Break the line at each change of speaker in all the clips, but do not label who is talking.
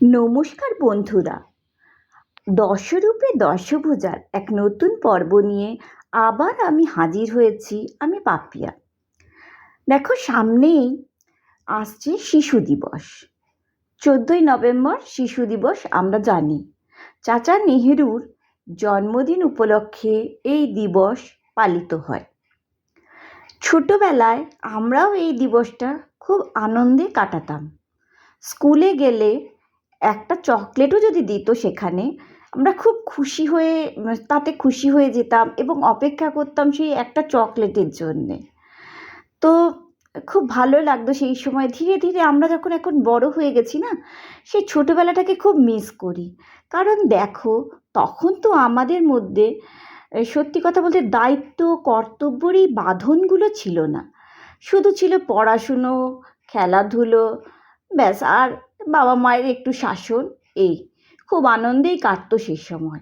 নমস্কার বন্ধুরা। দশরূপে দশভুজার এক নতুন পর্ব নিয়ে আবার আমি হাজির হয়েছি আমি পাপিয়া। দেখো, সামনেই আসছে শিশু দিবস। চোদ্দোই নভেম্বর শিশু দিবস আমরা জানি। চাচা নেহেরুর জন্মদিন উপলক্ষে এই দিবস পালিত হয়। ছোটোবেলায় আমরাও এই দিবসটা খুব আনন্দে কাটাতাম। স্কুলে গেলে একটা চকলেটও যদি দিত সেখানে, আমরা খুব খুশি হয়ে, তাতে খুশি হয়ে যেতাম এবং অপেক্ষা করতাম সেই একটা চকলেটের জন্যে। তো খুব ভালো লাগতো সেই সময়। ধীরে ধীরে আমরা যখন এখন বড় হয়ে গেছি না সেই ছোটোবেলাটাকে খুব মিস করি। কারণ দেখো, তখন তো আমাদের মধ্যে সত্যি কথা বলতে দায়িত্ব কর্তব্যর এই বাঁধনগুলো ছিল না। শুধু ছিল পড়াশুনো, খেলাধুলো, ব্যাস। আর বাবা মায়ের একটু শাসন, এই খুব আনন্দেই কাটতো সেই সময়।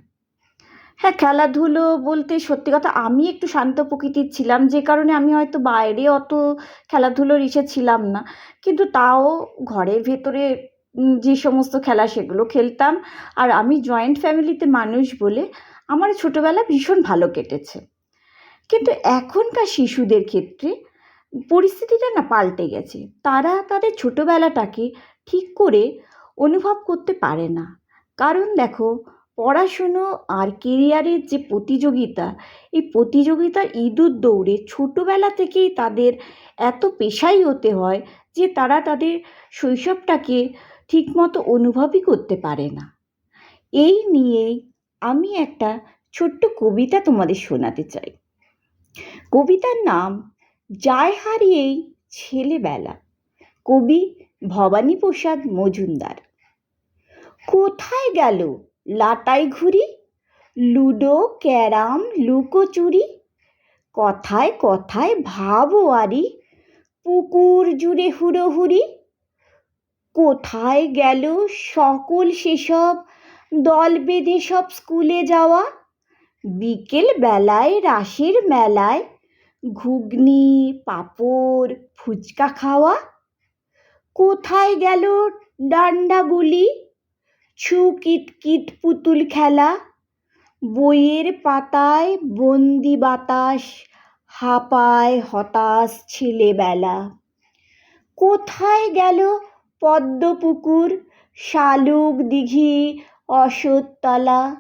হ্যাঁ খেলাধুলো বলতে সত্যি কথা আমি একটু শান্ত প্রকৃতির ছিলাম, যে কারণে আমি হয়তো বাইরে অত খেলাধুলোর ইসে ছিলাম না। কিন্তু তাও ঘরের ভেতরে যে সমস্ত খেলা সেগুলো খেলতাম। আর আমি জয়েন্ট ফ্যামিলিতে মানুষ বলে আমার ছোটোবেলা ভীষণ ভালো কেটেছে। কিন্তু এখনকার শিশুদের ক্ষেত্রে পরিস্থিতিটা না পাল্টে গেছে। তারা তাদের ছোটোবেলাটাকে ঠিক করে অনুভব করতে পারে না। কারণ দেখো, পড়াশুনো আর কেরিয়ারের যে প্রতিযোগিতা, এই প্রতিযোগিতার ইঁদুর দৌড়ে ছোটোবেলা থেকেই তাদের এত পেশাই হতে হয় যে তারা তাদের শৈশবটাকে ঠিকমতো অনুভবই করতে পারে না। এই নিয়েই আমি একটা ছোট্ট কবিতা তোমাদের শোনাতে চাই। কবিতার নাম, যায় হারিয়েই ছেলেবেলা। কবি ভবানীপ্রসাদ মজুমদার। কোথায় গেল লাটাই ঘুরি লুডো, ক্যারাম লুকোচুরি কথায় কথায় ভাবোয়ারি পুকুর জুড়ে হুড়োহুড়ি? কোথায় গেল সকল সেসব, দল বেঁধে সব স্কুলে যাওয়া? বিকেল বেলায় রাসের মেলায় ঘুগনি, পাঁপড়, ফুচকা খাওয়া? কোথায় গেল ডান্ডাগুলি? ছু কিতকিত পুতুল খেলা, বইয়ের পাতায় বন্দি বাতাস, হাঁপায় হতাশ ছেলেবেলা। কোথায় গেল পদ্মপুকুর, শালুক দিঘি অশোকতলা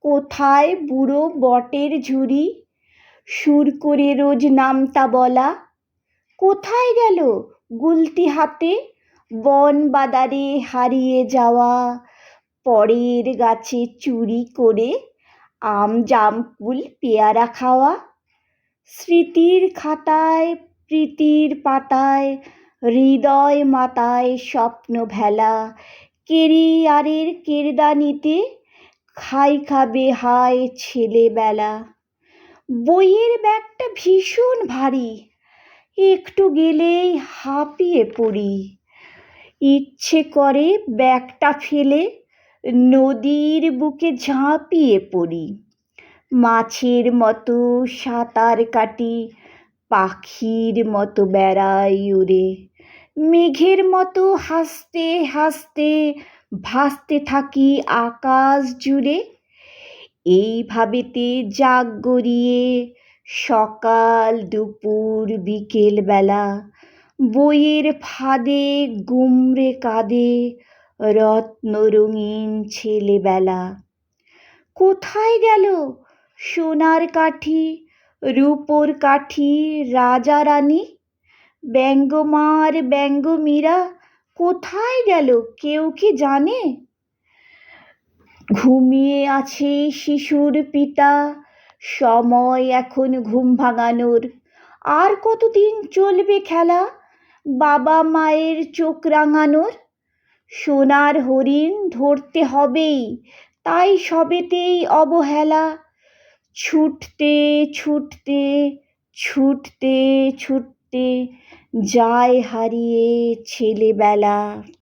কোথায় বুড়ো বটের ঝুড়ি? সুর করে রোজ নামতা বলা? কোথায় গেল গুলতি হাতে বন বাদারে হারিয়ে যাওয়া, পরের গাছে চুরি করে আম, জাম কুল পেয়ারা খাওয়া, স্মৃতির খাতায়, প্রীতির পাতায়, হৃদয় মাতায় স্বপ্ন ভেলা, কেরিয়ারের কেরদানিতে খাই খাবে হায় ছেলেবেলা। বইয়ের ব্যাগটা ভীষণ ভারী, একটু গেলেই হাঁপিয়ে পড়ি। ইচ্ছে করে ব্যাগটা ফেলে নদীর বুকে ঝাঁপিয়ে পড়ি। মাছের মতো সাঁতার কাটি, পাখির মতো বেড়াই উড়ে। মেঘের মতো হাসতে হাসতে ভাসতে থাকি আকাশ জুড়ে। এইভাবেতে জাগ গড়িয়ে সকাল দুপুর বিকেলবেলা বইয়ের ফাঁদে, গুমরে কাঁদে রত্ন রঙিন ছেলেবেলা। কোথায় গেল সোনার কাঠি, রূপোর কাঠি রাজা রানী ব্যঙ্গমার ব্যঙ্গমীরা কোথায় গেল কেউ কি জানে? ঘুমিয়ে আছে শিশুর পিতা, সময় এখন ঘুম ভাঙানোর। আর কতদিন চলবে খেলা? বাবা মায়ের চোখ রাঙানোর। সোনার হরিণ ধরতে হবেই, তাই সবেতেই অবহেলা। ছুটতে ছুটতে ছুটতে ছুটতে যায় হারিয়ে ছেলেবেলা।